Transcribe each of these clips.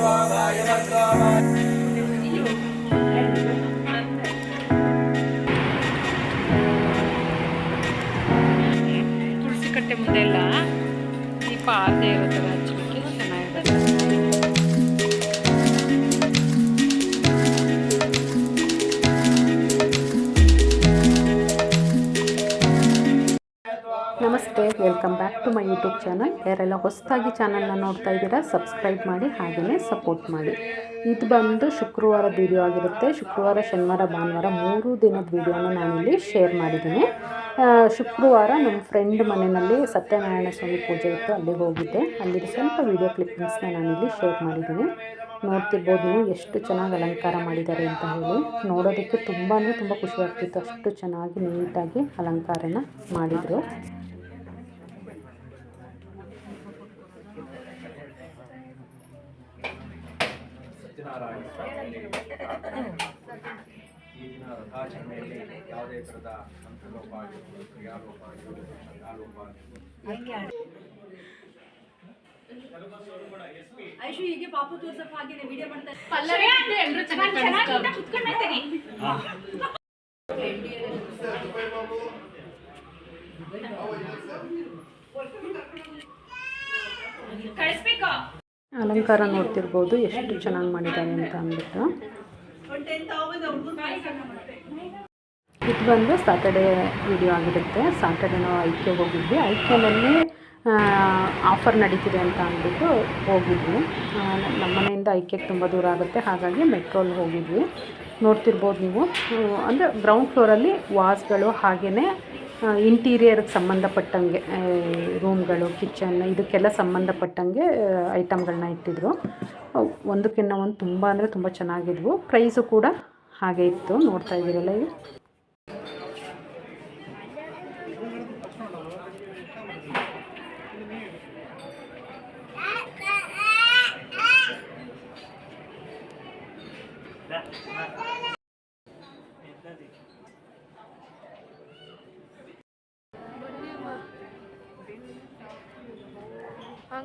Tulasi back to my YouTube channel ಯಾರೆಲ್ಲ ಹೊಸದಾಗಿ ಚಾನಲ್ನ ನೋಡ್ತಾ ಇದ್ದೀರಾ ಸಬ್ಸ್ಕ್ರೈಬ್ ಮಾಡಿ ಹಾಗೆಯೇ ಸಪೋರ್ಟ್ ಮಾಡಿ. ಇದು ಬಂದು ಶುಕ್ರವಾರದ ವಿಡಿಯೋ ಆಗಿರುತ್ತೆ. ಶುಕ್ರವಾರ, ಶನಿವಾರ, ಭಾನುವಾರ ಮೂರು ದಿನದ ವಿಡಿಯೋನ ನಾನಿಲ್ಲಿ ಶೇರ್ ಮಾಡಿದ್ದೀನಿ. ಶುಕ್ರವಾರ ನಮ್ಮ ಫ್ರೆಂಡ್ ಮನೆಯಲ್ಲಿ ಸತ್ಯನಾರಾಯಣ ಸ್ವಾಮಿ ಪೂಜೆ ಇತ್ತು. ಅಲ್ಲಿಗೆ ಹೋಗಿದ್ದೆ. ಅಲ್ಲಿ ಸ್ವಲ್ಪ ವಿಡಿಯೋ ಕ್ಲಿಪ್ಪಿಂಗ್ಸ್ನ ನಾನಿಲ್ಲಿ ಶೇರ್ ಮಾಡಿದ್ದೀನಿ. ನೋಡ್ತಿರ್ಬೋದು ನೀವು ಎಷ್ಟು ಚೆನ್ನಾಗಿ ಅಲಂಕಾರ ಮಾಡಿದ್ದಾರೆ ಅಂತ ಹೇಳಿ. ನೋಡೋದಕ್ಕೆ ತುಂಬಾ ತುಂಬ ಖುಷಿ ಆಗ್ತಿತ್ತು. ಅಷ್ಟು ಚೆನ್ನಾಗಿ ನೀಟಾಗಿ ಅಲಂಕಾರನ ಮಾಡಿದರು. ಸತ್ಯನಾರಾಯಣ ಸ್ವಾಮಿಯಲ್ಲಿ ಈ ದಿನ ರಥಾಚರಣೆಯಲ್ಲಿ ಯಾವುದೇ ಥರದ ಮಂತ್ರಲೋಪ ಆಗಿರ್ಬೋದು ಕ್ರಿಯಾಲೋಪ ಆಗಿರ್ಬೋದು ಆಗಿರ್ಬೋದು ಐಶು ಹೀಗೆ ಪಾಪು ತೋರ್ಸಪ್ಪ ಹಾಗೆ ವಿಡಿಯೋ ಮಾಡ್ತಾ ಪಲ್ಲವಿ ಅಂದ್ರೆ ಎಲ್ರೂ ಚೆನ್ನಾಗಿ ಕಳಿಸ್ಬೇಕು ಅಲಂಕಾರ ನೋಡ್ತಿರ್ಬೋದು, ಎಷ್ಟು ಚೆನ್ನಾಗಿ ಮಾಡಿದ್ದಾರೆ ಅಂತ ಅಂದ್ಬಿಟ್ಟು. ಇದು ಬಂದು ಸಾಟರ್ಡೆ ವಿಡಿಯೋ ಆಗಿರುತ್ತೆ. ಸಾಟರ್ಡೆ ನಾವು ಐಕ್ಯ ಹೋಗಿದ್ವಿ. ಐಕ್ಯನಲ್ಲಿ ಆಫರ್ ನಡೀತಿದೆ ಅಂತ ಅಂದ್ಬಿಟ್ಟು ಹೋಗಿದ್ವಿ. ನಮ್ಮ ಮನೆಯಿಂದ ಐಕೆಗೆ ತುಂಬ ದೂರ ಆಗುತ್ತೆ. ಹಾಗಾಗಿ ಮೆಟ್ರೋಲ್ ಹೋಗಿದ್ವಿ. ನೋಡ್ತಿರ್ಬೋದು ನೀವು. ಅಂದರೆ ಗ್ರೌಂಡ್ ಫ್ಲೋರಲ್ಲಿ ವಾಸ್ಗಳು ಹಾಗೆಯೇ ಇಂಟೀರಿಯರ್ಗೆ ಸಂಬಂಧಪಟ್ಟಂಗೆ ರೂಮ್ಗಳು ಕಿಚನ್ ಇದಕ್ಕೆಲ್ಲ ಸಂಬಂಧಪಟ್ಟಂಗೆ ಐಟಮ್ಗಳನ್ನ ಇಟ್ಟಿದ್ರು. ಒಂದಕ್ಕಿಂತ ಒಂದು ತುಂಬ ಅಂದರೆ ತುಂಬ ಚೆನ್ನಾಗಿದ್ವು. ಪ್ರೈಸು ಕೂಡ ಹಾಗೆ ಇತ್ತು. ನೋಡ್ತಾ ಇದ್ದೀರಲ್ಲ ಇದು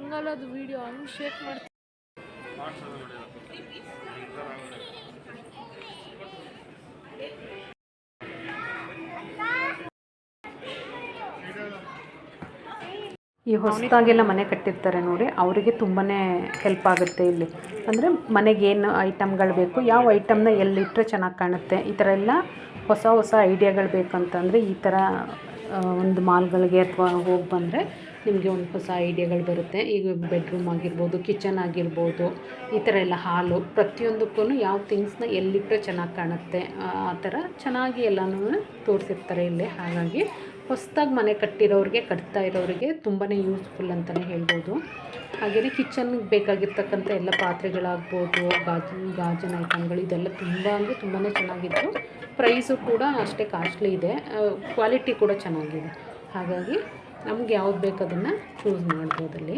ಹಂಗಲ್ಲ ಅದು ವಿಡಿಯೋ ಹಂಗೆ ಶೇಕ್ ಮಾಡ್ತೀನಿ ಈ ಹೊಸದಾಗೆಲ್ಲ ಮನೆ ಕಟ್ಟಿರ್ತಾರೆ ನೋಡಿ, ಅವರಿಗೆ ತುಂಬಾ ಹೆಲ್ಪ್ ಆಗುತ್ತೆ ಇಲ್ಲಿ. ಅಂದರೆ ಮನೆಗೆ ಏನು ಐಟಮ್ಗಳು ಬೇಕು, ಯಾವ ಐಟಮ್ನ ಎಲ್ಲಿಟ್ಟರೆ ಚೆನ್ನಾಗಿ ಕಾಣುತ್ತೆ, ಈ ಥರ ಎಲ್ಲ ಹೊಸ ಹೊಸ ಐಡಿಯಾಗಳು ಬೇಕಂತಂದರೆ ಈ ಥರ ಒಂದು ಮಾಲ್ಗಳಿಗೆ ಅಥವಾ ಹೋಗಿ ಬಂದರೆ ನಿಮಗೆ ಒಂದು ಹೊಸ ಐಡಿಯಾಗಳು ಬರುತ್ತೆ. ಈಗ ಬೆಡ್ರೂಮ್ ಆಗಿರ್ಬೋದು, ಕಿಚನ್ ಆಗಿರ್ಬೋದು, ಈ ಥರ ಎಲ್ಲ ಹಾಲು ಪ್ರತಿಯೊಂದಕ್ಕೂ ಯಾವ ಥಿಂಗ್ಸ್ನ ಎಲ್ಲಿಟ್ಟರೆ ಚೆನ್ನಾಗಿ ಕಾಣುತ್ತೆ. ಆ ಥರ ಚೆನ್ನಾಗಿ ಎಲ್ಲನೂ ತೋರಿಸಿರ್ತಾರೆ ಇಲ್ಲಿ. ಹಾಗಾಗಿ ಹೊಸದಾಗಿ ಮನೆ ಕಟ್ಟಿರೋರಿಗೆ, ಕಟ್ತಾ ಇರೋರಿಗೆ ತುಂಬಾ ಯೂಸ್ಫುಲ್ ಅಂತಲೇ ಹೇಳ್ಬೋದು. ಹಾಗೆಯೇ ಕಿಚನ್ಗೆ ಬೇಕಾಗಿರ್ತಕ್ಕಂಥ ಎಲ್ಲ ಪಾತ್ರೆಗಳಾಗ್ಬೋದು, ಗಾಜು, ಗಾಜಿನ ಐಟಮ್ಗಳು ಇದೆಲ್ಲ ತುಂಬ ಅಂದರೆ ತುಂಬಾ ಚೆನ್ನಾಗಿತ್ತು ಪ್ರೈಸು ಕೂಡ ಅಷ್ಟೇ ಕಾಸ್ಟ್ಲಿ ಇದೆ. ಕ್ವಾಲಿಟಿ ಕೂಡ ಚೆನ್ನಾಗಿದೆ. ಹಾಗಾಗಿ ನಮ್ಗೆ ಯಾವ್ದು ಬೇಕು ಅದನ್ನು ಚೂಸ್ ಮಾಡ್ಬೋದು ಅಲ್ಲಿ.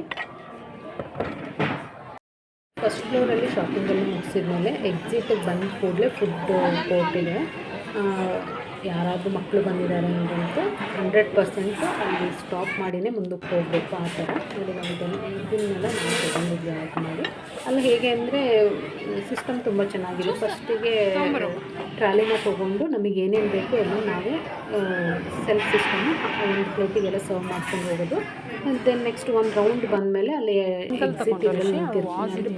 ಫಸ್ಟ್ ಫ್ಲೋರಲ್ಲಿ ಶಾಪಿಂಗಲ್ಲಿ ಮುಗಿಸಿದ್ಮೇಲೆ ಎಕ್ಸಿಟಿಗೆ ಬಂದ ಕೂಡಲೇ ಫುಡ್ ಕೋರ್ಟ್ ಯಾರಾದರೂ ಮಕ್ಕಳು ಬಂದಿದ್ದಾರೆ ಅಂತ ಹಂಡ್ರೆಡ್ ಪರ್ಸೆಂಟು ಅಲ್ಲಿ ಸ್ಟಾಪ್ ಮಾಡಿನೇ ಮುಂದಕ್ಕೆ ಹೋಗಬೇಕು ಆ ಥರ. ನೋಡಿ ನಾವು ಇದನ್ನು ಇದನ್ನೆಲ್ಲ ನಾವು ತೊಗೊಂಡಿದ್ವಿ ಆರ್ಡ್ರ್ ಮಾಡಿ. ಅಲ್ಲಿ ಹೇಗೆ ಅಂದರೆ ಸಿಸ್ಟಮ್ ತುಂಬ ಚೆನ್ನಾಗಿದೆ. ಫಸ್ಟಿಗೆ ಟ್ರಾಲಿನ ತೊಗೊಂಡು ನಮಗೆ ಏನೇನು ಬೇಕು ಎಲ್ಲ ನಾವು ಸೆಲ್ಫ್ ಸಿಸ್ಟಮ್ ಒಂದು ಪ್ಲೇಟಿಗೆಲ್ಲ ಸರ್ವ್ ಮಾಡ್ಕೊಂಡು ಹೋಗೋದು. ದೆನ್ ನೆಕ್ಸ್ಟ್ ಒಂದು ರೌಂಡ್ ಬಂದಮೇಲೆ ಅಲ್ಲಿ ಸಿಟಿ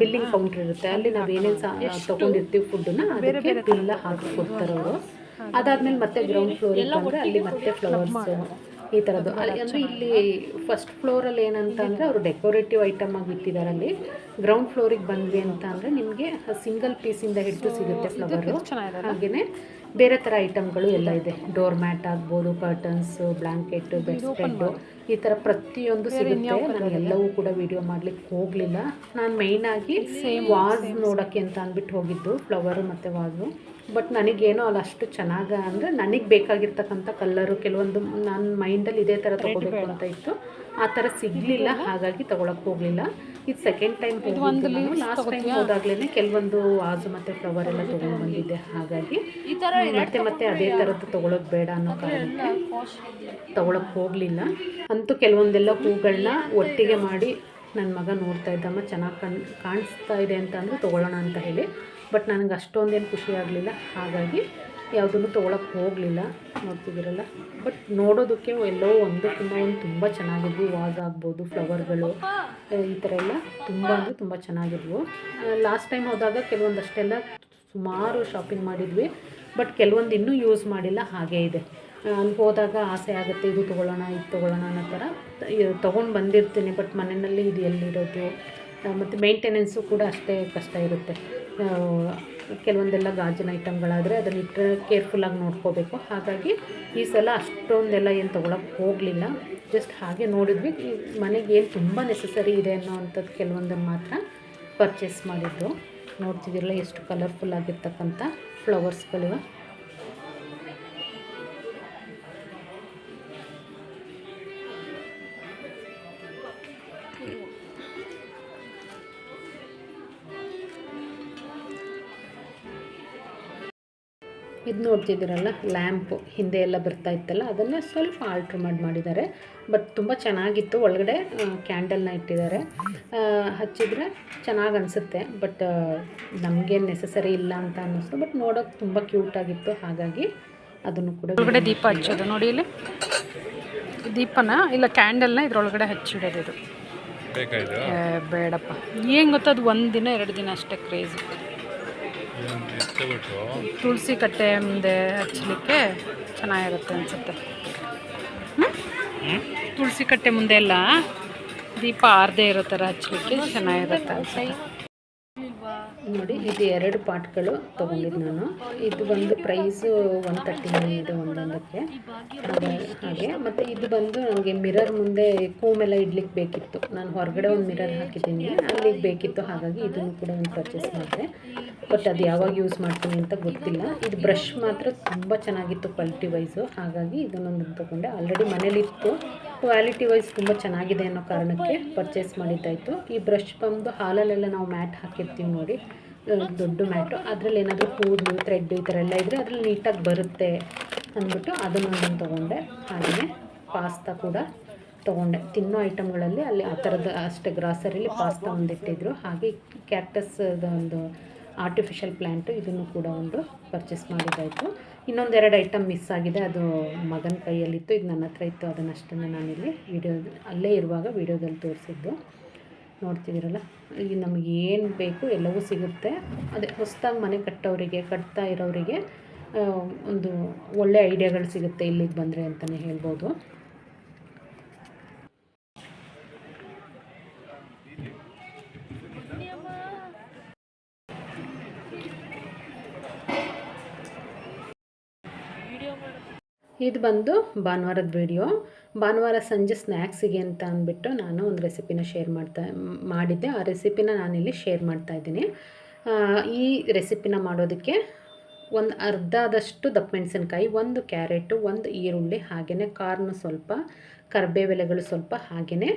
ಬಿಲ್ಲಿಂಗ್ ಕೌಂಟರ್ ಇರುತ್ತೆ. ಅಲ್ಲಿ ನಾವು ಏನೇನು ಸಹ ತೊಗೊಂಡಿರ್ತೀವಿ ಫುಡ್ಡನ್ನು ಅದಕ್ಕೆ ಬಿಲ್ಲ ಹಾಕಿ ಕೊಡ್ತಾರೆ ಅವರು ಅದಾದ್ಮೇಲೆ ಮತ್ತೆ ಗ್ರೌಂಡ್ ಫ್ಲೋರ್ ಅಲ್ಲಿ ಮತ್ತೆ ಫ್ಲವರ್ಸ್ ಈ ಥರದ್ದು ಅಲ್ಲಿ ಅಂದರೆ ಇಲ್ಲಿ ಫಸ್ಟ್ ಫ್ಲೋರಲ್ಲಿ ಏನಂತ ಅಂದರೆ ಅವರು ಡೆಕೋರೇಟಿವ್ ಐಟಮ್ ಆಗಿ ಇಟ್ಟಿದ್ದಾರೆ ಅಲ್ಲಿ. ಗ್ರೌಂಡ್ ಫ್ಲೋರಿಗೆ ಬಂದ್ವಿ ಅಂತ ಅಂದರೆ ನಿಮಗೆ ಸಿಂಗಲ್ ಪೀಸಿಂದ ಹಿಡಿದು ಸಿಗುತ್ತೆ ಫ್ಲವರು ಹಾಗೆಯೇ ಬೇರೆ ಥರ ಐಟಮ್ಗಳು ಎಲ್ಲ ಇದೆ. ಡೋರ್ ಮ್ಯಾಟ್ ಆಗ್ಬೋದು ಕರ್ಟನ್ಸು ಬ್ಲ್ಯಾಂಕೆಟ್ ಬೆಡ್ ಸ್ಪ್ರೆಡ್ಡು ಈ ಥರ ಪ್ರತಿಯೊಂದು ಸಿಗುತ್ತೆ. ನಾನು ಎಲ್ಲವೂ ಕೂಡ ವಿಡಿಯೋ ಮಾಡ್ಲಿಕ್ಕೆ ಹೋಗಲಿಲ್ಲ. ನಾನು ಮೈನಾಗಿ ವಾಸ್ ನೋಡೋಕ್ಕೆ ಅಂತ ಅಂದ್ಬಿಟ್ಟು ಹೋಗಿದ್ದು ಫ್ಲವರು ಮತ್ತು ವಾಸು ಬಟ್ ನನಗೇನೋ ಅಲ್ಲಿ ಅಷ್ಟು ಚೆನ್ನಾಗ ಅಂದರೆ ನನಗೆ ಬೇಕಾಗಿರ್ತಕ್ಕಂಥ ಕಲ್ಲರು ಕೆಲವೊಂದು ನನ್ನ ಮೈಂಡಲ್ಲಿ ಇದೇ ಥರ ತೊಗೋಬೇಕು ಅಂತ ಇತ್ತು. ಆ ಥರ ಸಿಗಲಿಲ್ಲ ಹಾಗಾಗಿ ತೊಗೊಳಕ್ಕೆ ಹೋಗಲಿಲ್ಲ. ಇದು ಸೆಕೆಂಡ್ ಟೈಮ್ ಹೋಗಿದ್ದು ಲಾಸ್ಟ್ ಟೈಮ್ ಹೋದಾಗ್ಲೇ ಕೆಲವೊಂದು ವಾಸು ಮತ್ತು ಫ್ಲವರ್ ಎಲ್ಲ ತೊಗೊಂಡು ಬಂದಿದ್ದೆ. ಹಾಗಾಗಿ ಮತ್ತೆ ಮತ್ತೆ ಅದೇ ಥರದ್ದು ತೊಗೊಳೋದು ಬೇಡ ಅನ್ನೋ ಕಾರಣಕ್ಕೆ ತೊಗೊಳಕ್ಕೆ ಹೋಗಲಿಲ್ಲ. ಅಂತೂ ಕೆಲವೊಂದೆಲ್ಲ ಹೂಗಳನ್ನ ಒಟ್ಟಿಗೆ ಮಾಡಿ ನನ್ನ ಮಗ ನೋಡ್ತಾ ಇದ್ದಮ್ಮ ಚೆನ್ನಾಗಿ ಕಣ್ ಕಾಣಿಸ್ತಾ ಇದೆ ಅಂತ ಅಂದರೆ ತೊಗೊಳ್ಳೋಣ ಅಂತ ಹೇಳಿ. ಬಟ್ ನನಗೆ ಅಷ್ಟೊಂದೇನು ಖುಷಿ ಆಗಲಿಲ್ಲ. ಹಾಗಾಗಿ ಯಾವುದನ್ನು ತೊಗೊಳಕ್ಕೆ ಹೋಗಲಿಲ್ಲ. ನೋಡ್ತಿದ್ದೀರಲ್ಲ? ಬಟ್ ನೋಡೋದಕ್ಕೆ ಎಲ್ಲೋ ಒಂದಕ್ಕಿಂತ ಒಂದು ತುಂಬ ಚೆನ್ನಾಗಿದ್ವು. ವಾಸ್ ಆಗ್ಬೋದು, ಫ್ಲವರ್ಗಳು ಈ ಥರ ಎಲ್ಲ ತುಂಬ ಅಂದರೆ ತುಂಬ ಚೆನ್ನಾಗಿದ್ವು. ಲಾಸ್ಟ್ ಟೈಮ್ ಹೋದಾಗ ಕೆಲವೊಂದಷ್ಟೆಲ್ಲ ಸುಮಾರು ಶಾಪಿಂಗ್ ಮಾಡಿದ್ವಿ. ಬಟ್ ಕೆಲವೊಂದು ಇನ್ನೂ ಯೂಸ್ ಮಾಡಿಲ್ಲ. ಹಾಗೇ ಇದೆ. ಅಲ್ಲಿ ಹೋದಾಗ ಆಸೆ ಆಗುತ್ತೆ, ಇದು ತೊಗೊಳ್ಳೋಣ ಇದು ತೊಗೊಳ್ಳೋಣ ಅನ್ನೋ ಥರ. ತೊಗೊಂಡು ಬಂದಿರ್ತೀನಿ ಬಟ್ ಮನೆಯಲ್ಲಿ ಇದು ಎಲ್ಲಿರೋದು? ಮತ್ತು ಮೇಂಟೆನೆನ್ಸು ಕೂಡ ಅಷ್ಟೇ ಕಷ್ಟ ಇರುತ್ತೆ. ಕೆಲವೊಂದೆಲ್ಲ ಗಾಜಿನ ಐಟಮ್ಗಳಾದರೆ ಅದನ್ನ ಇಟ್ಟರೆ ಕೇರ್ಫುಲ್ಲಾಗಿ ನೋಡ್ಕೋಬೇಕು. ಹಾಗಾಗಿ ಈ ಸಲ ಅಷ್ಟೊಂದೆಲ್ಲ ಏನು ತೊಗೊಳಕ್ಕೆ ಹೋಗಲಿಲ್ಲ. ಜಸ್ಟ್ ಹಾಗೆ ನೋಡಿದ್ವಿ. ಮನೆಗೆ ಏನು ತುಂಬ ನೆಸಸರಿ ಇದೆ ಅನ್ನೋವಂಥದ್ದು ಕೆಲವೊಂದನ್ನು ಮಾತ್ರ ಪರ್ಚೇಸ್ ಮಾಡಿದ್ದು. ನೋಡ್ತಿದ್ದೀರಲ್ಲ ಎಷ್ಟು ಕಲರ್ಫುಲ್ ಆಗಿರ್ತಕ್ಕಂಥ ಫ್ಲವರ್ಸ್ಗಳಿವೆ ಇದು ನೋಡ್ತಿದ್ದೀರಲ್ಲ ಲ್ಯಾಂಪು ಹಿಂದೆ ಎಲ್ಲ ಬರ್ತಾ ಇತ್ತಲ್ಲ ಅದನ್ನು ಸ್ವಲ್ಪ ಆಲ್ಟ್ರ್ ಮಾಡಿ ಮಾಡಿದ್ದಾರೆ. ಬಟ್ ತುಂಬ ಚೆನ್ನಾಗಿತ್ತು. ಒಳಗಡೆ ಕ್ಯಾಂಡಲ್ನ ಇಟ್ಟಿದ್ದಾರೆ. ಹಚ್ಚಿದ್ರೆ ಚೆನ್ನಾಗಿ ಅನಿಸುತ್ತೆ. ಬಟ್ ನಮಗೇನು ನೆಸಸರಿ ಇಲ್ಲ ಅಂತ ಅನ್ನಿಸ್ತು. ಬಟ್ ನೋಡೋಕೆ ತುಂಬ ಕ್ಯೂಟಾಗಿತ್ತು ಹಾಗಾಗಿ ಅದನ್ನು ಕೂಡ ಒಳಗಡೆ ದೀಪ ಹಚ್ಚೋದು. ನೋಡಿ ಇಲ್ಲಿ. ದೀಪನ ಇಲ್ಲ ಕ್ಯಾಂಡಲ್ನ ಇದ್ರೊಳಗಡೆ ಹಚ್ಚಿಡೋದು ಇದು. ಬೇಡಪ್ಪ. ಏನು ಗೊತ್ತದು ಅದು ಒಂದು ದಿನ ಎರಡು ದಿನ ಅಷ್ಟೇ ಕ್ರೇಜ್ ತುಳಸಿ ಕಟ್ಟೆ ಮುಂದೆ ಹಚ್ಚಲಿಕ್ಕೆ ಚೆನ್ನಾಗಿರುತ್ತೆ ಅನಿಸುತ್ತೆ. ತುಳಸಿ ಕಟ್ಟೆ ಮುಂದೆ ಎಲ್ಲ ದೀಪ ಆರದೇ ಇರೋ ಥರ ಹಚ್ಚಲಿಕ್ಕೆ ಚೆನ್ನಾಗಿರುತ್ತೆ ಅನ್ಸುತ್ತೆ. ನೋಡಿ, ಇದು ಎರಡು ಪಾಟ್ಗಳು ತೊಗೊಂಡಿದ್ದು ನಾನು. ಇದು ಬಂದು ಪ್ರೈಸು ಒನ್ ತರ್ಟಿ ನೈನ್ ಇದೆ ಒಂದೊಂದಕ್ಕೆ. ಹಾಗೆ- ಮತ್ತು ಇದು ಬಂದು ನನಗೆ ಮಿರರ್ ಮುಂದೆ ಕೂಮೆಲ್ಲ ಇಡ್ಲಿಕ್ಕೆ ಬೇಕಿತ್ತು. ನಾನು ಹೊರಗಡೆ ಒಂದು ಮಿರರ್ ಹಾಕಿದ್ದೀನಿ. ಅಲ್ಲಿಗೆ ಬೇಕಿತ್ತು, ಹಾಗಾಗಿ ಇದನ್ನು ಕೂಡ ಒಂದು ಪರ್ಚೇಸ್ ಮಾಡಿದೆ. ಬಟ್ ಅದು ಯಾವಾಗ ಯೂಸ್ ಮಾಡ್ತೀನಿ ಅಂತ ಗೊತ್ತಿಲ್ಲ. ಇದು ಬ್ರಷ್ ಮಾತ್ರ ತುಂಬ ಚೆನ್ನಾಗಿತ್ತು ಕ್ವಾಲಿಟಿ ವೈಸು ಹಾಗಾಗಿ ಇದನ್ನೊಂದು ತೊಗೊಂಡೆ. ಆಲ್ರೆಡಿ ಮನೇಲಿತ್ತು. ಕ್ವಾಲಿಟಿ ವೈಸ್ ತುಂಬ ಚೆನ್ನಾಗಿದೆ ಅನ್ನೋ ಕಾರಣಕ್ಕೆ ಪರ್ಚೇಸ್ ಮಾಡಿದ್ದಾಯಿತು ಈ ಬ್ರಷ್ ಬಂದು ಹಾಲಲ್ಲೆಲ್ಲ ನಾವು ಮ್ಯಾಟ್ ಹಾಕಿರ್ತೀವಿ ನೋಡಿ. ದೊಡ್ಡ ಮ್ಯಾಟು. ಅದರಲ್ಲಿ ಏನಾದರೂ ಕೂದಲು ಥ್ರೆಡ್ ಈ ಥರ ಎಲ್ಲ ಇದ್ದರೆ ಅದರಲ್ಲಿ ನೀಟಾಗಿ ಬರುತ್ತೆ ಅಂದ್ಬಿಟ್ಟು ಅದನ್ನೊಂದನ್ನು ತೊಗೊಂಡೆ. ಹಾಗೆಯೇ ಪಾಸ್ತಾ ಕೂಡ ತೊಗೊಂಡೆ. ತಿನ್ನೋ ಐಟಮ್ಗಳಲ್ಲಿ ಅಲ್ಲಿ ಆ ಥರದ ಅಷ್ಟೇ ಗ್ರಾಸರಿಲಿ ಪಾಸ್ತಾ ಒಂದಿಟ್ಟಿದ್ರು. ಹಾಗೆ ಕ್ಯಾಕ್ಟಸ್ದ ಒಂದು ಆರ್ಟಿಫಿಷಿಯಲ್ ಪ್ಲ್ಯಾಂಟು ಇದನ್ನು ಕೂಡ ಒಂದು ಪರ್ಚೇಸ್ ಮಾಡಿದ್ದಾಯಿತು. ಇನ್ನೊಂದೆರಡು ಐಟಮ್ ಮಿಸ್ ಆಗಿದೆ. ಅದು ಮಗನ ಕೈಯಲ್ಲಿತ್ತು, ಇದು ನನ್ನ ಹತ್ರ ಇತ್ತು. ಅದನ್ನಷ್ಟನ್ನು ನಾನಿಲ್ಲಿ ವಿಡಿಯೋ ಅಲ್ಲೇ ಇರುವಾಗ ವಿಡಿಯೋದಲ್ಲಿ ತೋರಿಸಿದ್ದು. ನೋಡ್ತಿದ್ದೀರಲ್ಲ? ಈಗ ನಮಗೆ ಏನು ಬೇಕು ಎಲ್ಲವೂ ಸಿಗುತ್ತೆ. ಅದೇ ಹೊಸದಾಗಿ ಮನೆ ಕಟ್ಟೋರಿಗೆ, ಕಟ್ತಾ ಇರೋರಿಗೆ ಒಂದು ಒಳ್ಳೆ ಐಡಿಯಾಗಳು ಸಿಗುತ್ತೆ ಇಲ್ಲಿಗೆ ಬಂದರೆ ಅಂತಲೇ ಹೇಳ್ಬೋದು. ಇದು ಬಂದು ಭಾನುವಾರದ ವಿಡಿಯೋ ಭಾನುವಾರ ಸಂಜೆ ಸ್ನ್ಯಾಕ್ಸಿಗೆ ಅಂತ ಅಂದ್ಬಿಟ್ಟು ನಾನು ಒಂದು ರೆಸಿಪಿನ ಶೇರ್ ಮಾಡ್ತಾ, ಮಾಡಿದ್ದೆ. ಆ ರೆಸಿಪಿನ ನಾನಿಲ್ಲಿ ಶೇರ್ ಮಾಡ್ತಾ ಇದ್ದೀನಿ. ಈ ರೆಸಿಪಿನ ಮಾಡೋದಕ್ಕೆ ಒಂದು ಅರ್ಧದಷ್ಟು ದಪ್ಪ ಮೆಣಸಿನ್ಕಾಯಿ, ಒಂದು ಕ್ಯಾರೆಟು, ಒಂದು ಈರುಳ್ಳಿ ಹಾಗೆಯೇ ಕಾರ್ನು ಸ್ವಲ್ಪ, ಕರ್ಬೇವೆಲೆಗಳು ಸ್ವಲ್ಪ ಹಾಗೆಯೇ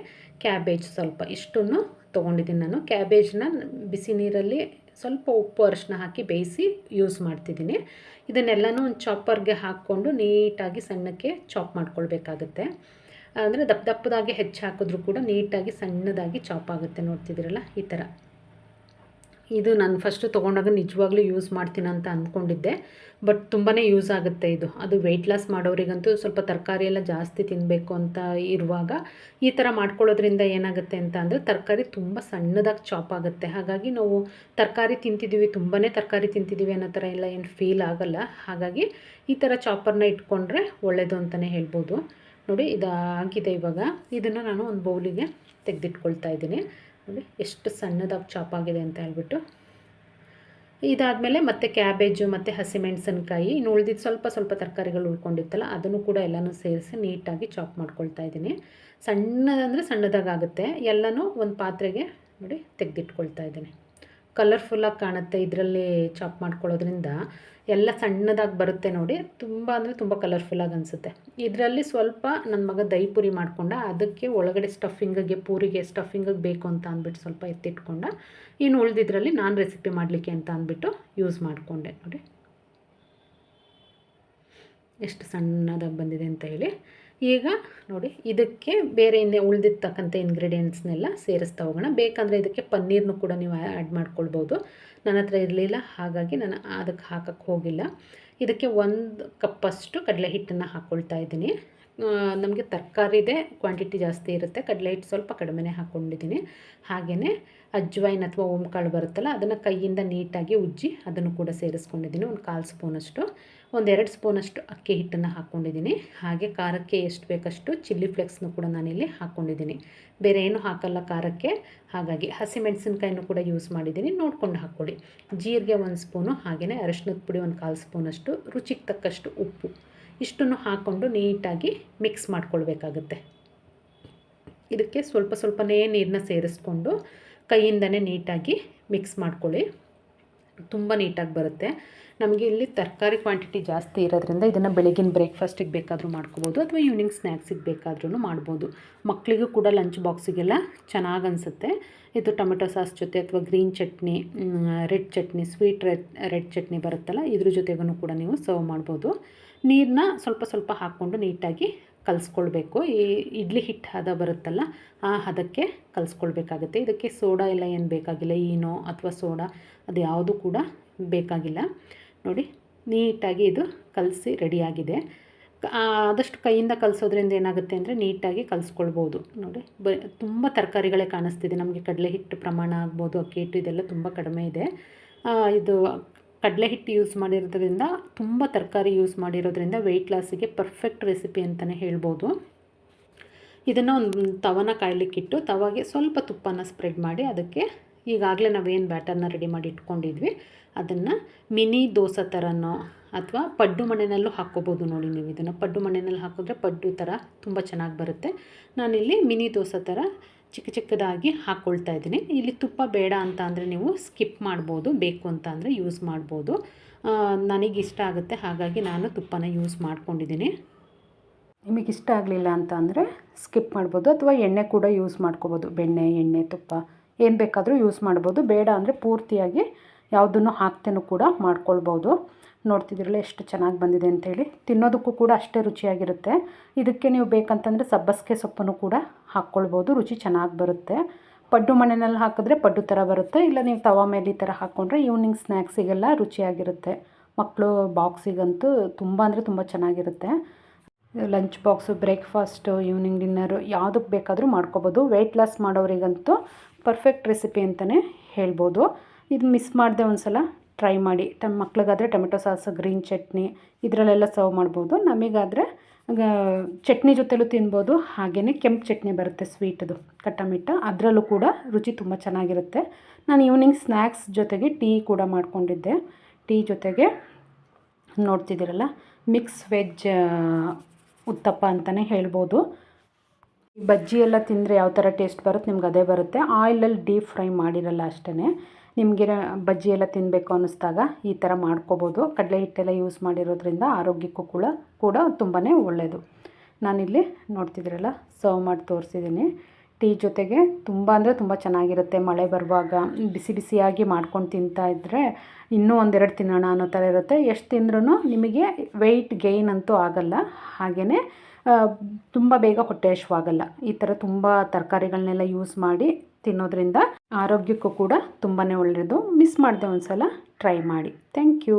ಕ್ಯಾಬೇಜ್ ಸ್ವಲ್ಪ ಇಷ್ಟನ್ನು ತೊಗೊಂಡಿದ್ದೀನಿ ನಾನು. ಕ್ಯಾಬೇಜ್ನ ಬಿಸಿ ನೀರಲ್ಲಿ ಸ್ವಲ್ಪ ಉಪ್ಪು ಅರಿಶಿನ ಹಾಕಿ ಬೇಯಿಸಿ ಯೂಸ್ ಮಾಡ್ತಿದ್ದೀನಿ. ಇದನ್ನೆಲ್ಲನೂ ಒಂದು ಚಾಪರ್ಗೆ ಹಾಕ್ಕೊಂಡು ನೀಟಾಗಿ ಸಣ್ಣಕ್ಕೆ ಚಾಪ್ ಮಾಡ್ಕೊಳ್ಬೇಕಾಗುತ್ತೆ. ಅಂದರೆ ದಪ್ಪ ದಪ್ಪದಾಗಿ ಹೆಚ್ಚು ಹಾಕಿದ್ರೂ ಕೂಡ ನೀಟಾಗಿ ಸಣ್ಣದಾಗಿ ಚಾಪ್ ಆಗುತ್ತೆ. ನೋಡ್ತಿದ್ದೀರಲ್ಲ? ಈ ಥರ ಇದು ನಾನು ಫಸ್ಟು ತೊಗೊಂಡಾಗ ನಿಜವಾಗ್ಲೂ ಯೂಸ್ ಮಾಡ್ತೀನಿ ಅಂತ ಅಂದ್ಕೊಂಡಿದ್ದೆ. ಬಟ್ ತುಂಬಾ ಯೂಸ್ ಆಗುತ್ತೆ ಇದು. ಅದು ವೆಯ್ಟ್ ಲಾಸ್ ಮಾಡೋರಿಗಂತೂ ಸ್ವಲ್ಪ ತರಕಾರಿ ಎಲ್ಲ ಜಾಸ್ತಿ ತಿನ್ನಬೇಕು ಅಂತ ಇರುವಾಗ ಈ ಥರ ಮಾಡ್ಕೊಳ್ಳೋದ್ರಿಂದ ಏನಾಗುತ್ತೆ ಅಂತ ಅಂದರೆ ತರಕಾರಿ ತುಂಬ ಸಣ್ಣದಾಗಿ ಚಾಪ್ ಆಗುತ್ತೆ. ಹಾಗಾಗಿ ನಾವು ತರಕಾರಿ ತಿಂತಿದ್ದೀವಿ ತುಂಬಾ ತರಕಾರಿ ತಿಂತಿದ್ದೀವಿ ಅನ್ನೋ ಥರ ಎಲ್ಲ ಏನು ಫೀಲ್ ಆಗಲ್ಲ. ಹಾಗಾಗಿ ಈ ಥರ ಚಾಪರ್ನ ಇಟ್ಕೊಂಡ್ರೆ ಒಳ್ಳೆಯದು ಅಂತಲೇ ಹೇಳ್ಬೋದು. ನೋಡಿ, ಇದಾಗಿದೆ ಇವಾಗ. ಇದನ್ನು ನಾನು ಒಂದು ಬೌಲಿಗೆ ತೆಗೆದಿಟ್ಕೊಳ್ತಾ ಇದ್ದೀನಿ. ನೋಡಿ, ಎಷ್ಟು ಸಣ್ಣದಾಗಿ ಚಾಪ್ ಆಗಿದೆ ಅಂತ ಹೇಳ್ಬಿಟ್ಟು. ಇದಾದಮೇಲೆ ಮತ್ತೆ ಕ್ಯಾಬೇಜು, ಮತ್ತು ಹಸಿಮೆಣಸಿನ್ಕಾಯಿ ಇನ್ನು ಉಳಿದಿದ್ದು ಸ್ವಲ್ಪ ಸ್ವಲ್ಪ ತರಕಾರಿಗಳು ಉಳ್ಕೊಂಡಿತ್ತಲ್ಲ, ಅದನ್ನು ಕೂಡ ಎಲ್ಲನೂ ಸೇರಿಸಿ ನೀಟಾಗಿ ಚಾಪ್ ಮಾಡ್ಕೊಳ್ತಾ ಇದ್ದೀನಿ. ಸಣ್ಣದಂದರೆ ಸಣ್ಣದಾಗುತ್ತೆ ಎಲ್ಲನೂ ಒಂದು ಪಾತ್ರೆಗೆ ನೋಡಿ ತೆಗೆದಿಟ್ಕೊಳ್ತಾ ಇದ್ದೀನಿ. ಕಲರ್ಫುಲ್ಲಾಗಿ ಕಾಣುತ್ತೆ ಇದರಲ್ಲಿ ಚಾಪ್ ಮಾಡ್ಕೊಳ್ಳೋದ್ರಿಂದ. ಎಲ್ಲ ಸಣ್ಣದಾಗಿ ಬರುತ್ತೆ ನೋಡಿ, ತುಂಬ ಅಂದರೆ ತುಂಬ ಕಲರ್ಫುಲ್ಲಾಗಿ ಅನಿಸುತ್ತೆ. ಇದರಲ್ಲಿ ಸ್ವಲ್ಪ ನನ್ನ ಮಗ ದಹಿ ಪೂರಿ ಮಾಡ್ಕೊಂಡ, ಅದಕ್ಕೆ ಒಳಗಡೆ ಸ್ಟಫಿಂಗಿಗೆ ಪೂರಿಗೆ ಸ್ಟಫಿಂಗಿಗೆ ಬೇಕು ಅಂತ ಅಂದ್ಬಿಟ್ಟು ಸ್ವಲ್ಪ ಎತ್ತಿಟ್ಕೊಂಡ, ಇನ್ನು ಉಳಿದಿದ್ರಲ್ಲಿ ನಾನು ರೆಸಿಪಿ ಮಾಡಲಿಕ್ಕೆ ಅಂತ ಅಂದ್ಬಿಟ್ಟು ಯೂಸ್ ಮಾಡಿಕೊಂಡೆ ನೋಡಿ. ಎಷ್ಟು ಸಣ್ಣದಾಗಿ ಬಂದಿದೆ ಅಂತ ಹೇಳಿ. ಈಗ ನೋಡಿ, ಇದಕ್ಕೆ ಬೇರೆ ಇನ್ನೇ ಉಳಿದಿರ್ತಕ್ಕಂಥ ಇಂಗ್ರೀಡಿಯೆಂಟ್ಸ್ನೆಲ್ಲ ಸೇರಿಸ್ತಾ ಹೋಗೋಣ. ಬೇಕಂದರೆ ಇದಕ್ಕೆ ಪನ್ನೀರ್ನು ಕೂಡ ನೀವು ಆ್ಯಡ್ ಮಾಡ್ಕೊಳ್ಬೋದು. ನನ್ನ ಹತ್ರ ಇರಲಿಲ್ಲ, ಹಾಗಾಗಿ ನಾನು ಅದಕ್ಕೆ ಹಾಕಕ್ಕೆ ಹೋಗಿಲ್ಲ. ಇದಕ್ಕೆ ಒಂದು ಕಪ್ಪಷ್ಟು ಕಡಲೆ ಹಿಟ್ಟನ್ನು ಹಾಕ್ಕೊಳ್ತಾ ಇದ್ದೀನಿ ನಮಗೆ ತರಕಾರಿದೇ ಕ್ವಾಂಟಿಟಿ ಜಾಸ್ತಿ ಇರುತ್ತೆ. ಕಡಲೆ ಹಿಟ್ಟು ಸ್ವಲ್ಪ ಕಡಿಮೆನೇ ಹಾಕ್ಕೊಂಡಿದ್ದೀನಿ ಹಾಗೆಯೇ ಅಜ್ವೈನ್ ಅಥವಾ ಓಂಕಾಳು ಬರುತ್ತಲ್ಲ, ಅದನ್ನು ಕೈಯಿಂದ ನೀಟಾಗಿ ಉಜ್ಜಿ ಅದನ್ನು ಕೂಡ ಸೇರಿಸ್ಕೊಂಡಿದ್ದೀನಿ. ಒಂದು ಕಾಲು ಸ್ಪೂನಷ್ಟು. ಒಂದೆರಡು ಸ್ಪೂನಷ್ಟು ಅಕ್ಕಿ ಹಿಟ್ಟನ್ನು ಹಾಕ್ಕೊಂಡಿದ್ದೀನಿ. ಹಾಗೆ ಖಾರಕ್ಕೆ ಎಷ್ಟು ಬೇಕಷ್ಟು ಚಿಲ್ಲಿ ಫ್ಲೆಕ್ಸ್ನು ಕೂಡ ನಾನಿಲ್ಲಿ ಹಾಕ್ಕೊಂಡಿದ್ದೀನಿ. ಬೇರೆ ಏನು ಹಾಕಲ್ಲ ಖಾರಕ್ಕೆ. ಹಾಗಾಗಿ ಹಸಿಮೆಣಸಿನ್ಕಾಯಿನೂ ಕೂಡ ಯೂಸ್ ಮಾಡಿದ್ದೀನಿ. ನೋಡ್ಕೊಂಡು ಹಾಕ್ಕೊಳ್ಳಿ. ಜೀರಿಗೆ ಒಂದು ಸ್ಪೂನು, ಹಾಗೆಯೇ ಅರಶಿನದ ಪುಡಿ ಒಂದು ಕಾಲು ಸ್ಪೂನಷ್ಟು, ರುಚಿಗೆ ತಕ್ಕಷ್ಟು ಉಪ್ಪು. ಇಷ್ಟನ್ನು ಹಾಕ್ಕೊಂಡು ನೀಟಾಗಿ ಮಿಕ್ಸ್ ಮಾಡ್ಕೊಳ್ಬೇಕಾಗುತ್ತೆ. ಇದಕ್ಕೆ ಸ್ವಲ್ಪ ಸ್ವಲ್ಪನೇ ನೀರನ್ನ ಸೇರಿಸ್ಕೊಂಡು ಕೈಯಿಂದನೇ ನೀಟಾಗಿ ಮಿಕ್ಸ್ ಮಾಡ್ಕೊಳ್ಳಿ. ತುಂಬ ನೀಟಾಗಿ ಬರುತ್ತೆ. ನಮಗೆ ಇಲ್ಲಿ ತರಕಾರಿ ಕ್ವಾಂಟಿಟಿ ಜಾಸ್ತಿ ಇರೋದ್ರಿಂದ ಇದನ್ನು ಬೆಳಗಿನ ಬ್ರೇಕ್ಫಾಸ್ಟಿಗೆ ಬೇಕಾದರೂ ಮಾಡ್ಕೋಬೋದು, ಅಥವಾ ಈವ್ನಿಂಗ್ ಸ್ನ್ಯಾಕ್ಸಿಗೆ ಬೇಕಾದ್ರೂ ಮಾಡ್ಬೋದು. ಮಕ್ಕಳಿಗೂ ಕೂಡ ಲಂಚ್ ಬಾಕ್ಸಿಗೆಲ್ಲ ಚೆನ್ನಾಗಿ ಅನಿಸುತ್ತೆ. ಇದು ಟೊಮೆಟೊ ಸಾಸ್ ಜೊತೆ ಅಥವಾ green chutney red chutney sweet red red chutney ಬರುತ್ತಲ್ಲ, ಇದ್ರ ಜೊತೆಗೂ ಕೂಡ ನೀವು ಸರ್ವ್ ಮಾಡ್ಬೋದು. ನೀರನ್ನ ಸ್ವಲ್ಪ ಸ್ವಲ್ಪ ಹಾಕ್ಕೊಂಡು ನೀಟಾಗಿ ಕಲಿಸ್ಕೊಳ್ಬೇಕು. ಈ ಇಡ್ಲಿ ಹಿಟ್ಟು ಹದ ಬರುತ್ತಲ್ಲ, ಆ ಹದಕ್ಕೆ ಕಲಿಸ್ಕೊಳ್ಬೇಕಾಗುತ್ತೆ. ಇದಕ್ಕೆ ಸೋಡಾ ಎಲ್ಲ ಏನು ಬೇಕಾಗಿಲ್ಲ, ಈನೋ ಅಥವಾ ಸೋಡಾ, ಅದು ಯಾವುದು ಕೂಡ ಬೇಕಾಗಿಲ್ಲ. ನೋಡಿ, ನೀಟಾಗಿ ಇದು ಕಲಸಿ ರೆಡಿಯಾಗಿದೆ ಆದಷ್ಟು ಕೈಯಿಂದ ಕಲಿಸೋದ್ರಿಂದ ಏನಾಗುತ್ತೆ ಅಂದರೆ ನೀಟಾಗಿ ಕಲಿಸ್ಕೊಳ್ಬೋದು. ನೋಡಿ, ಬ, ತುಂಬ ತರಕಾರಿಗಳೇ ಕಾಣಿಸ್ತಿದೆ. ನಮಗೆ ಕಡಲೆ ಹಿಟ್ಟು ಪ್ರಮಾಣ ಆಗ್ಬೋದು, ಅಕ್ಕಿ ಹಿಟ್ಟು ಇದೆಲ್ಲ ತುಂಬ ಕಡಿಮೆ ಇದೆ. ಇದು ಕಡಲೆ ಹಿಟ್ಟು ಯೂಸ್ ಮಾಡಿರೋದ್ರಿಂದ ತುಂಬ ತರಕಾರಿ ಯೂಸ್ ಮಾಡಿರೋದ್ರಿಂದ ವೆಯ್ಟ್ ಲಾಸಿಗೆ ಪರ್ಫೆಕ್ಟ್ ರೆಸಿಪಿ ಅಂತಲೇ ಹೇಳ್ಬೋದು. ಇದನ್ನು ಒಂದು ತವನ ಕಾಯಲಿಕ್ಕಿಟ್ಟು ತವಾಗೆ ಸ್ವಲ್ಪ ತುಪ್ಪನ ಸ್ಪ್ರೆಡ್ ಮಾಡಿ ಅದಕ್ಕೆ ಈಗಾಗಲೇ ನಾವೇನು ಬ್ಯಾಟರ್ನ ರೆಡಿ ಮಾಡಿ ಇಟ್ಕೊಂಡಿದ್ವಿ, ಅದನ್ನು ಮಿನಿ ದೋಸೆ ಥರನೋ ಅಥವಾ ಪಡ್ಡು ಮಣ್ಣಿನಲ್ಲೂ ಹಾಕ್ಕೋಬೋದು ನೋಡಿ ನೀವು. ಇದನ್ನು ಪಡ್ಡು ಮಣ್ಣಿನಲ್ಲಿ ಹಾಕಿದ್ರೆ ಪಡ್ಡು ಥರ ತುಂಬ ಚೆನ್ನಾಗಿ ಬರುತ್ತೆ. ನಾನಿಲ್ಲಿ ಮಿನಿ ದೋಸೆ ಥರ ಚಿಕ್ಕ ಚಿಕ್ಕದಾಗಿ ಹಾಕ್ಕೊಳ್ತಾ ಇದ್ದೀನಿ. ಇಲ್ಲಿ ತುಪ್ಪ ಬೇಡ ಅಂತ ಅಂದರೆ ನೀವು ಸ್ಕಿಪ್ ಮಾಡ್ಬೋದು, ಬೇಕು ಅಂತ ಅಂದರೆ ಯೂಸ್ ಮಾಡ್ಬೋದು. ನನಗೆ ಇಷ್ಟ ಆಗುತ್ತೆ, ಹಾಗಾಗಿ ನಾನು ತುಪ್ಪನ ಯೂಸ್ ಮಾಡ್ಕೊಂಡಿದ್ದೀನಿ. ನಿಮಗೆ ಇಷ್ಟ ಆಗಲಿಲ್ಲ ಅಂತ ಅಂದರೆ ಸ್ಕಿಪ್ ಮಾಡ್ಬೋದು, ಅಥವಾ ಎಣ್ಣೆ ಕೂಡ ಯೂಸ್ ಮಾಡ್ಕೋಬೋದು. ಬೆಣ್ಣೆ, ಎಣ್ಣೆ, ತುಪ್ಪ, ಏನು ಬೇಕಾದರೂ ಯೂಸ್ ಮಾಡ್ಬೋದು. ಬೇಡ ಅಂದರೆ ಪೂರ್ತಿಯಾಗಿ ಯಾವುದನ್ನು ಹಾಕ್ತೇನೂ ಕೂಡ ಮಾಡ್ಕೊಳ್ಬೋದು. ನೋಡ್ತಿದ್ದೀರಲ್ಲ ಎಷ್ಟು ಚೆನ್ನಾಗಿ ಬಂದಿದೆ ಅಂಥೇಳಿ. ತಿನ್ನೋದಕ್ಕೂ ಕೂಡ ಅಷ್ಟೇ ರುಚಿಯಾಗಿರುತ್ತೆ. ಇದಕ್ಕೆ ನೀವು ಬೇಕಂತಂದರೆ ಸಬ್ಬಸಿಗೆ ಸೊಪ್ಪನ್ನು ಕೂಡ ಹಾಕ್ಕೊಳ್ಬೋದು. ರುಚಿ ಚೆನ್ನಾಗಿ ಬರುತ್ತೆ. ಪಡ್ಡು ಮಣ್ಣಿನಲ್ಲಿ ಹಾಕಿದ್ರೆ ಪಡ್ಡು ಥರ ಬರುತ್ತೆ. ಇಲ್ಲ ನೀವು ತವಾ ಮೇಲೆ ಈ ಥರ ಹಾಕ್ಕೊಂಡ್ರೆ ಈವ್ನಿಂಗ್ ಸ್ನ್ಯಾಕ್ಸಿಗೆಲ್ಲ ರುಚಿಯಾಗಿರುತ್ತೆ. ಮಕ್ಕಳು ಬಾಕ್ಸಿಗಂತೂ ತುಂಬ ಅಂದರೆ ತುಂಬ ಚೆನ್ನಾಗಿರುತ್ತೆ. Lunch box, breakfast evening dinner ಯಾವುದಕ್ಕೆ ಬೇಕಾದರೂ ಮಾಡ್ಕೋಬೋದು. ವೆಯ್ಟ್ ಲಾಸ್ ಮಾಡೋರಿಗಂತೂ ಪರ್ಫೆಕ್ಟ್ ರೆಸಿಪಿ ಅಂತಲೇ ಹೇಳ್ಬೋದು. ಇದು ಮಿಸ್ ಮಾಡಿದೆ ಒಂದು ಸಲ ಟ್ರೈ ಮಾಡಿ ತಮ್ಮ ಮಕ್ಳಿಗಾದರೆ ಟೊಮೆಟೊ ಸಾಸ್ ಗ್ರೀನ್ ಚಟ್ನಿ ಇದರಲ್ಲೆಲ್ಲ ಸರ್ವ್ ಮಾಡ್ಬೋದು. ನಮಗಾದರೆ ಚಟ್ನಿ ಜೊತೆಲೂ ತಿನ್ಬೋದು. ಹಾಗೆಯೇ ಕೆಂಪು ಚಟ್ನಿ ಬರುತ್ತೆ ಸ್ವೀಟದು, ಕಟ್ಟಮಿಟ್ಟ. ಅದರಲ್ಲೂ ಕೂಡ ರುಚಿ ತುಂಬ ಚೆನ್ನಾಗಿರುತ್ತೆ. ನಾನು ಈವ್ನಿಂಗ್ ಸ್ನ್ಯಾಕ್ಸ್ ಜೊತೆಗೆ ಟೀ ಕೂಡ ಮಾಡ್ಕೊಂಡಿದ್ದೆ. ಟೀ ಜೊತೆಗೆ ನೋಡ್ತಿದ್ದೀರಲ್ಲ ಮಿಕ್ಸ್ ವೆಜ್ ಉತ್ತಪ್ಪ ಅಂತಲೇ ಹೇಳ್ಬೋದು. ಬಜ್ಜಿ ಎಲ್ಲ ತಿಂದರೆ ಯಾವ ಥರ ಟೇಸ್ಟ್ ಬರುತ್ತೆ? ನಿಮ್ಗೆ ಅದೇ ಬರುತ್ತೆ ಆಯಿಲಲ್ಲಿ ಡೀಪ್ ಫ್ರೈ ಮಾಡಿರಲ್ಲ ಅಷ್ಟೇ ನಿಮಗೆ ಬಜ್ಜಿ ಎಲ್ಲ ತಿನ್ನಬೇಕು ಅನ್ನಿಸ್ದಾಗ ಈ ಥರ ಮಾಡ್ಕೋಬೋದು. ಕಡಲೆ ಹಿಟ್ಟೆಲ್ಲ ಯೂಸ್ ಮಾಡಿರೋದ್ರಿಂದ ಆರೋಗ್ಯಕ್ಕೂ ಕೂಡ ಕೂಡ ತುಂಬಾ ಒಳ್ಳೆಯದು ನಾನಿಲ್ಲಿ ನೋಡ್ತಿದ್ದೀರಲ್ಲ ಸರ್ವ್ ಮಾಡಿ ತೋರಿಸಿದ್ದೀನಿ. ಟೀ ಜೊತೆಗೆ ತುಂಬ ಅಂದರೆ ತುಂಬ ಚೆನ್ನಾಗಿರುತ್ತೆ. ಮಳೆ ಬರುವಾಗ ಬಿಸಿ ಬಿಸಿಯಾಗಿ ಮಾಡ್ಕೊಂಡು ತಿಂತಾ ಇದ್ದರೆ ಇನ್ನೂ ಒಂದೆರಡು ತಿನ್ನೋಣ ಅನ್ನೋ ಥರ ಇರುತ್ತೆ. ಎಷ್ಟು ತಿಂದ್ರೂ ನಿಮಗೆ ವೆಯ್ಟ್ ಗೈನ್ ಅಂತೂ ಆಗಲ್ಲ. ಹಾಗೆಯೇ ತುಂಬ ಬೇಗ ಹೊಟ್ಟೆ ಹಶ್ವಾಗಲ್ಲ. ಈ ಥರ ತುಂಬ ತರಕಾರಿಗಳನ್ನೆಲ್ಲ ಯೂಸ್ ಮಾಡಿ ತಿನ್ನೋದ್ರಿಂದ ಆರೋಗ್ಯಕ್ಕೂ ಕೂಡ ತುಂಬಾ ಒಳ್ಳೆಯದು ಮಿಸ್ ಮಾಡಿದೆ ಒಂದು ಸಲ ಟ್ರೈ ಮಾಡಿ. Thank you